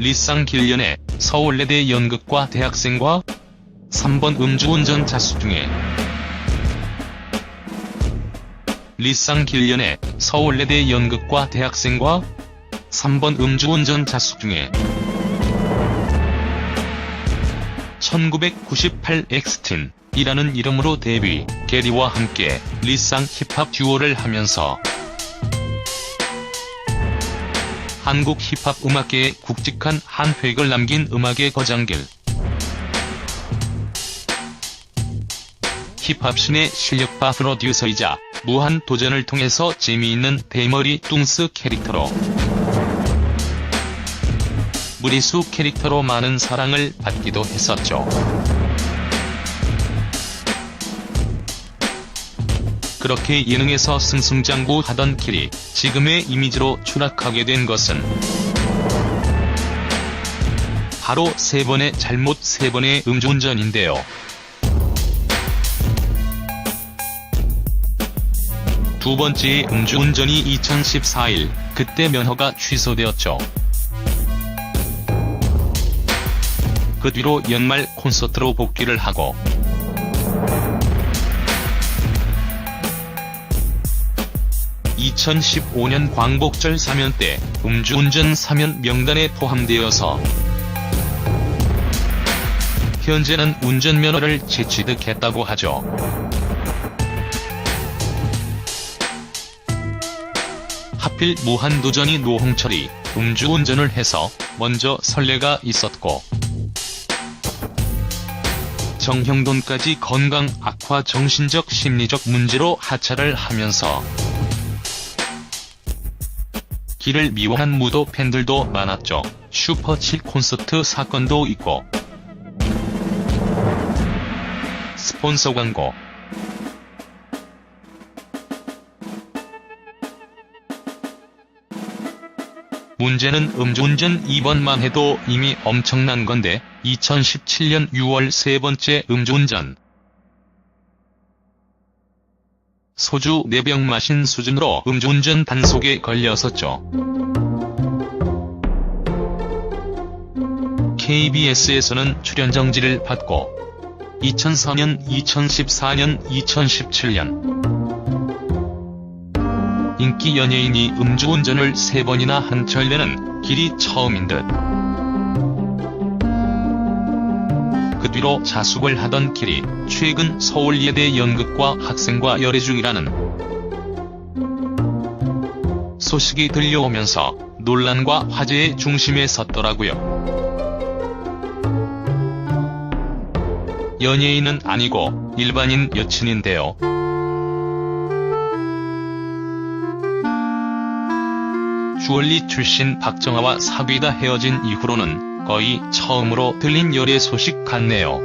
리쌍 길련의 서울예대 연극과 대학생과 3번 음주운전 자수 중에 리쌍 길련의 서울예대 연극과 대학생과 3번 음주운전 자수 중에 1998 엑스틴 이라는 이름으로 데뷔, 게리와 함께 리쌍 힙합 듀오를 하면서 한국 힙합 음악계에 굵직한 한 획을 남긴 음악의 거장길. 힙합신의 실력파 프로듀서이자 무한 도전을 통해서 재미있는 대머리 뚱스 캐릭터로 무리수 캐릭터로 많은 사랑을 받기도 했었죠. 그렇게 예능에서 승승장구하던 길이 지금의 이미지로 추락하게 된 것은 바로 세 번의 잘못 세 번의 음주운전인데요. 두 번째의 음주운전이 2014일 그때 면허가 취소되었죠. 그 뒤로 연말 콘서트로 복귀를 하고 (2015년) 광복절 사면 때 음주운전 사면 명단에 포함되어서 현재는 운전면허를 재취득했다고 하죠. 하필 무한도전이 노홍철이 음주운전을 해서 먼저 선례가 있었고 정형돈까지 건강 악화 정신적 심리적 문제로 하차를 하면서 길을 미워한 무도 팬들도 많았죠. 슈퍼7 콘서트 사건도 있고. 스폰서 광고. 문제는 음주운전 2번만 해도 이미 엄청난 건데 2017년 6월 세 번째 음주운전 소주 4병 마신 수준으로 음주운전 단속에 걸렸었죠. KBS에서는 출연 정지를 받고 2004년, 2014년, 2017년 인기 연예인이 음주운전을 세 번이나 한 전례는 길이 처음인 듯. 그 뒤로 자숙을 하던 길이 최근 서울예대 연극과 학생과 열애 중이라는 소식이 들려오면서 논란과 화제의 중심에 섰더라고요. 연예인은 아니고 일반인 여친인데요. 주얼리 출신 박정아와 사귀다 헤어진 이후로는 거의 처음으로 들린 열애 소식 같네요.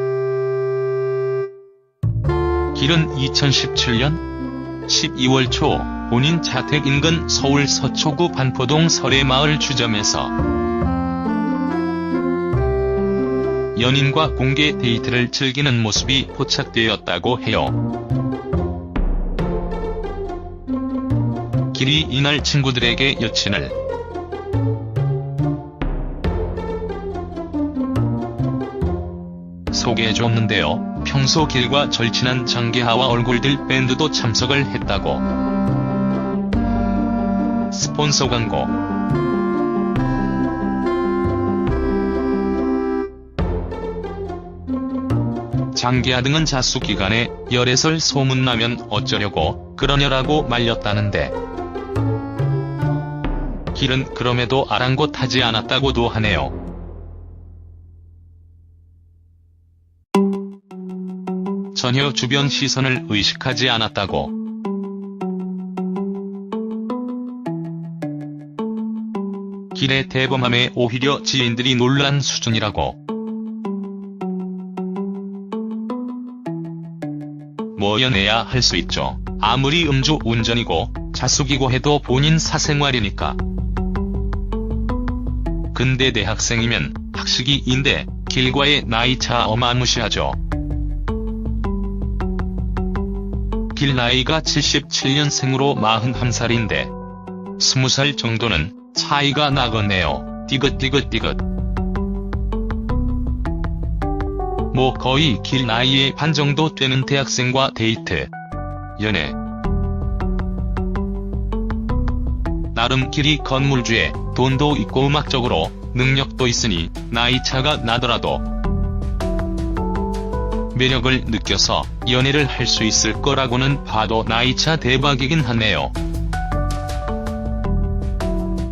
길은 2017년 12월 초 본인 자택 인근 서울 서초구 반포동 설해마을 주점에서 연인과 공개 데이트를 즐기는 모습이 포착되었다고 해요. 길이 이날 친구들에게 여친을 소개해줬는데요. 평소 길과 절친한 장계하와 얼굴들 밴드도 참석을 했다고. 스폰서 광고 장계하 등은 자수 기간에 열애설 소문나면 어쩌려고 그러냐라고 말렸다는데 길은 그럼에도 아랑곳하지 않았다고도 하네요. 전혀 주변 시선을 의식하지 않았다고. 길의 대범함에 오히려 지인들이 놀란 수준이라고. 뭐 연애야 할 수 있죠. 아무리 음주 운전이고 자숙이고 해도 본인 사생활이니까. 근데 대학생이면 학식이인데 길과의 나이차 어마무시하죠. 길 나이가 77년생으로 41살인데 20살 정도는 차이가 나겠네요. 띠긋띠긋띠긋. 뭐 거의 길 나이의 반 정도 되는 대학생과 데이트. 연애. 나름 길이 건물주에 돈도 있고 음악적으로 능력도 있으니 나이차가 나더라도 매력을 느껴서 연애를 할 수 있을 거라고는 봐도 나이차 대박이긴 하네요.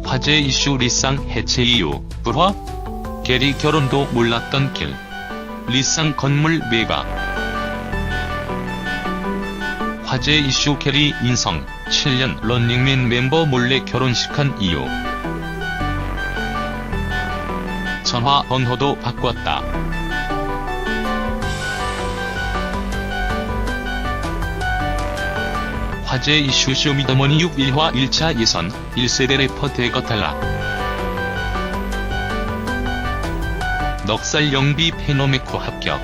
화제 이슈 리쌍 해체 이유, 불화? 게리 결혼도 몰랐던 길. 리쌍 건물 매각. 화제 이슈 게리 인성, 7년 런닝맨 멤버 몰래 결혼식한 이유. 전화 번호도 바꿨다. 화제 이슈 쇼미더머니 6일화 1차 예선 1세대 래퍼 대거 탈락. 넉살 영비 페노메코 합격.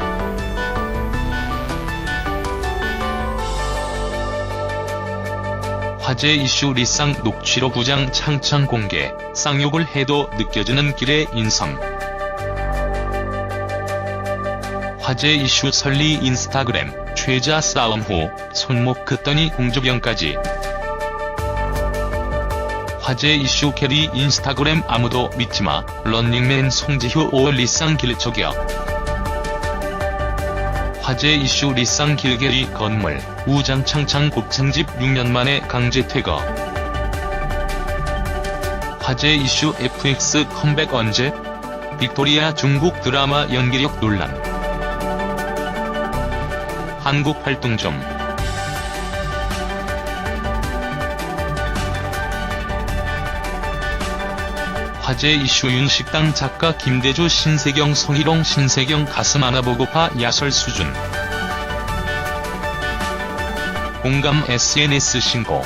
화제 이슈 리쌍 녹취록 부장 창창 공개, 쌍욕을 해도 느껴지는 길의 인성. 화제 이슈 설리 인스타그램, 최자 싸움 후, 손목 긋더니 공조병까지. 화제 이슈 캐리 인스타그램 아무도 믿지마, 런닝맨 송지효 5월 리쌍 길 저격. 화제 이슈 리쌍 길게리 건물, 우장창창 곱창집 6년 만에 강제 퇴거. 화제 이슈 FX 컴백 언제? 빅토리아 중국 드라마 연기력 논란. 한국 활동 좀. 화제 이슈 윤식당 작가 김대주 신세경 성희롱 신세경 가슴 안아보고파 야설 수준. 공감 SNS 신고.